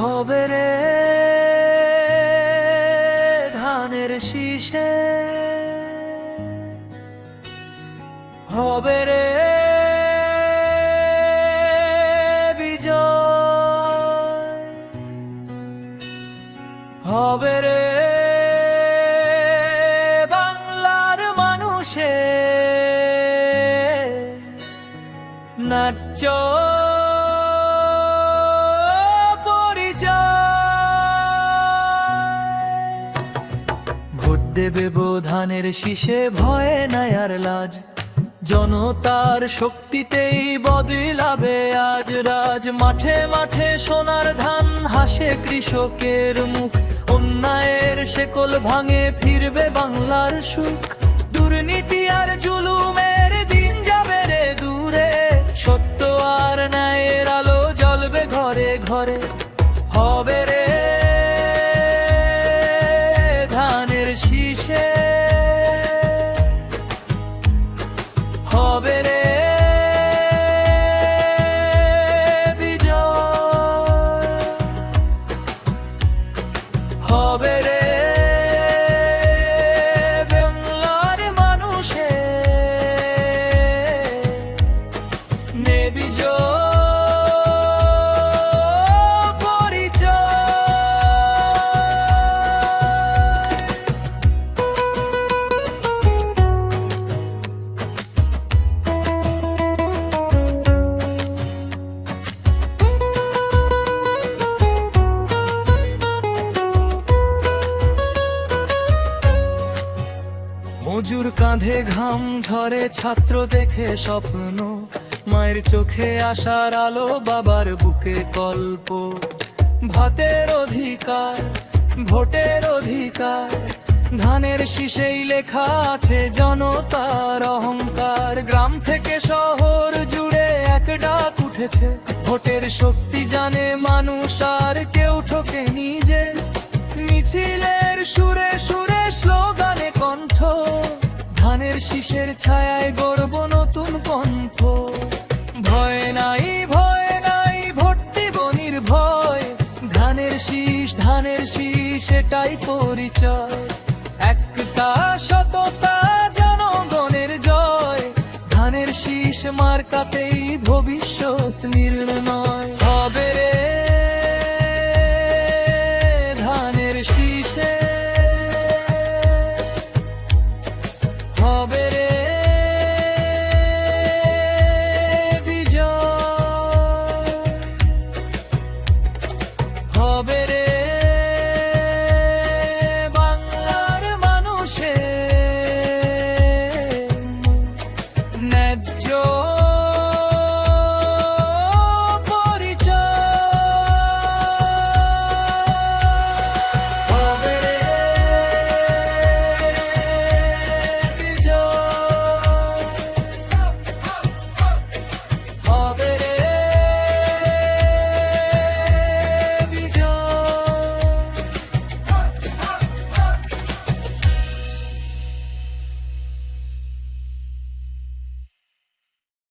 হবে রে ধানের শীষে। হবে রে বিজয়। হবে রে বাংলার মানুষে। নাচ দেবে ধানের শীষে ভয়ে নাই আর লাজ। জনতার শক্তিতেই বদলাবে আজ রাজ। মাঠে মাঠে সোনার ধান হাসে কৃষকের মুখ। অন্যায়ের শেকল ভাঙে ফিরবে বাংলার সুখ। দুর্নীতি আর জুলুমের দিন যাবে রে দূরে। সত্য আর ন্যায়ের আলো জ্বলবে ঘরে ঘরে। হবে রে। মজুর কাঁধে ঘাম ঝরে, ছাত্র দেখে স্বপ্ন। মায়ের চোখে আসার আলো, বাবার বুকে কল্প ভাতের অধিকার, ভোটের অধিকার, ধানের শীষেই লেখা আছে জনতার অহংকার। গ্রাম থেকে শহর জুড়ে এক ডাক উঠেছে, ভোটের শক্তি জানে মানুষ আর কেউ ধানের শীষের ছায়ায় গড়ব নতুন পন্থ ভয় নাই ভয় নাই ভর্তি বনির ভয় ধানের শীষ ধানের শীষ, এটাই পরিচয়। একটা সততা জনগণের জয়। ধানের শীষ মার্কাতেই ভবিষ্যৎ নির্ণয়।